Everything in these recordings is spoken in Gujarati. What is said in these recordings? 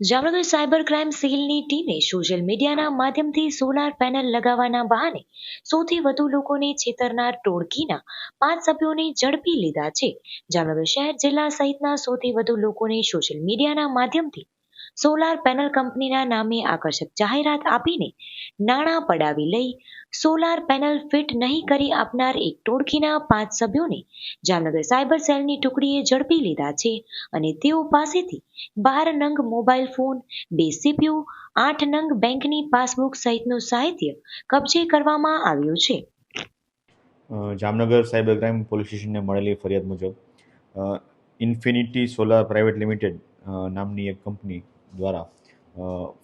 જામનગર સાયબર ક્રાઇમ સેલની ટીમે સોશિયલ મીડિયાના માધ્યમથી સોલાર પેનલ લગાવવાના બહાને સૌથી વધુ લોકોને છેતરનાર ટોળકીના પાંચ સભ્યોને ઝડપી લીધા છે. જામનગર શહેર જિલ્લા સહિતના સૌથી વધુ લોકોને સોશિયલ મીડિયાના માધ્યમથી સોલાર પેનલ કંપનીના નામે આકર્ષક જાહેરાત આપીને નાણાં પડાવી લઈ સોલાર પેનલ ફિટ નહીં કરી આપનાર એક ટોળકીના પાંચ સભ્યોને જામનગર સાયબર સેલની ટુકડીએ ઝડપી લીધા છે અને તેઓ પાસેથી બાર નંગ મોબાઈલ ફોન, બે સીપીયુ, આઠ નંગ બેંકની પાસબુક સહિતનું સાહિત્ય કબજે કરવામાં આવ્યું છે. જામનગર સાયબર ક્રાઇમ પોલીસ સ્ટેશનને મળેલી ફરિયાદ મુજબ ઇન્ફિનિટી સોલાર પ્રાઇવેટ લિમિટેડ નામની એક કંપની દ્વારા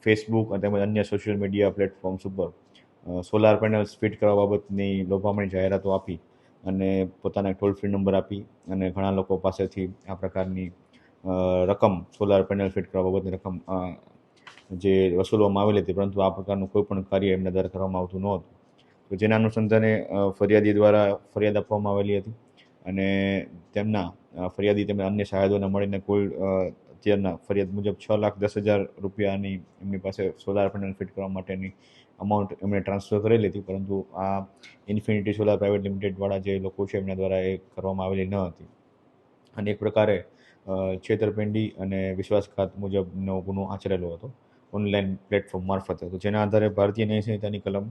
ફેસબુક તેમજ અન્ય સોશિયલ મીડિયા પ્લેટફોર્મ્સ ઉપર સોલાર પેનલ્સ ફિટ કરવા બાબતની લોભામણી જાહેરાતો આપી અને પોતાના ટોલ ફ્રી નંબર આપી અને ઘણા લોકો પાસેથી આ પ્રકારની રકમ સોલાર પેનલ ફિટ કરવા બાબતની રકમ જે વસૂલવામાં આવેલી હતી, પરંતુ આ પ્રકારનું કોઈ પણ કાર્ય એમના દ્વારા કરવામાં આવતું નહોતું તો જેના અનુસંધાને ફરિયાદી દ્વારા ફરિયાદ આપવામાં આવેલી હતી અને તેમના ફરિયાદી તેમના અન્ય સહાયદોને મળીને કુલ અત્યારના ફરિયાદ મુજબ છ લાખ દસ હજાર રૂપિયાની એમની પાસે સોલાર પેનલ ફિટ કરવા માટેની અમાઉન્ટ એમણે ટ્રાન્સફર કરેલી હતી. પરંતુ આ ઇન્ફિનિટી સોલાર પ્રાઇવેટ લિમિટેડવાળા જે લોકો છે એમના દ્વારા એ કરવામાં આવેલી ન હતી. અને એક પ્રકારે છેતરપિંડી અને વિશ્વાસઘાત મુજબનો ગુનો આચરેલો હતો. ઓનલાઈન પ્લેટફોર્મ મારફતે તો જેના આધારે ભારતીય ન્યાય સંહિતાની કલમ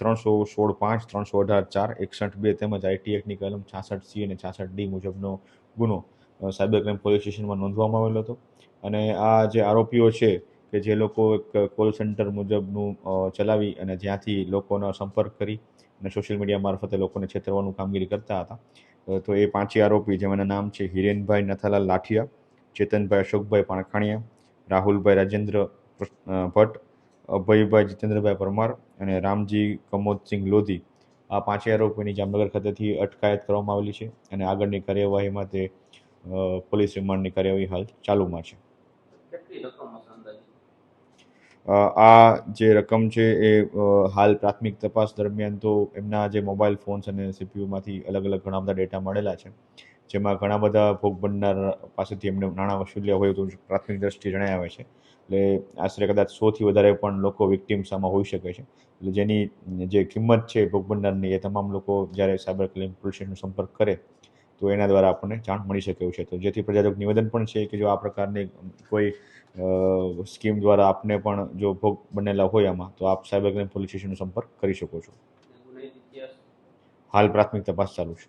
ત્રણસો સોળ પાંચ, ત્રણસો અઢાર ચાર, એકસઠ બે તેમજ આઈટી એક્ટની કલમ છાસઠ સી અને છાસઠ ડી મુજબનો ગુનો સાયબર ક્રાઇમ પોલીસ સ્ટેશનમાં નોંધવામાં આવેલો હતો. અને આ જે આરોપીઓ છે કે જે લોકો એક કોલ સેન્ટર મુજબનું ચલાવી અને જ્યાંથી લોકોનો સંપર્ક કરી અને સોશિયલ મીડિયા મારફતે લોકોને છેતરવાનું કામગીરી કરતા હતા. તો એ પાંચેય આરોપી જેમના નામ છે હિરેનભાઈ નથાલાલ લાઠિયા, ચેતનભાઈ અશોકભાઈ પાણખાણીયા, રાહુલભાઈ રાજેન્દ્ર ભટ્ટ, અભયભાઈ જીતેન્દ્રભાઈ પરમાર અને રામજી કમોદસિંહ લોધી. આ પાંચેય આરોપીની જામનગર ખાતેથી અટકાયત કરવામાં આવેલી છે અને આગળની કાર્યવાહીમાં તે પોલીસ રિમાન્ડની કાર્યવાહી હાલ ચાલુમાં છે. આ જે રકમ છે એ હાલ પ્રાથમિક તપાસ દરમિયાન તો એમના જે મોબાઈલ ફોન્સ અને સીપીયુમાંથી અલગ અલગ ઘણા બધા ડેટા મળેલા છે. જેમાં ઘણા બધા ભોગ બનનાર પાસેથી એમને નાણાં વસૂલ્યા હોય તો પ્રાથમિક દ્રષ્ટિએ જણાય આવે છે. એટલે આશરે કદાચ સોથી વધારે પણ લોકો વિક્ટિમ્સ આમાં હોઈ શકે છે. એટલે જેની જે કિંમત છે ભોગ બનનારની એ તમામ લોકો જ્યારે સાયબર ક્રાઇમ પોલીસ સ્ટેશનનો સંપર્ક કરે તો એના દ્વારા આપણને જાણ મળી શકે એવું છે. તો જેથી પ્રજાજક નિવેદન પણ છે કે જો આ પ્રકારની કોઈ સ્કીમ દ્વારા આપને પણ જો ભોગ બનેલા હોય આમાં, તો આપ સાયબર ક્રાઇમ પોલીસ સ્ટેશનનો સંપર્ક કરી શકો છો. હાલ પ્રાથમિક તપાસ ચાલુ છે.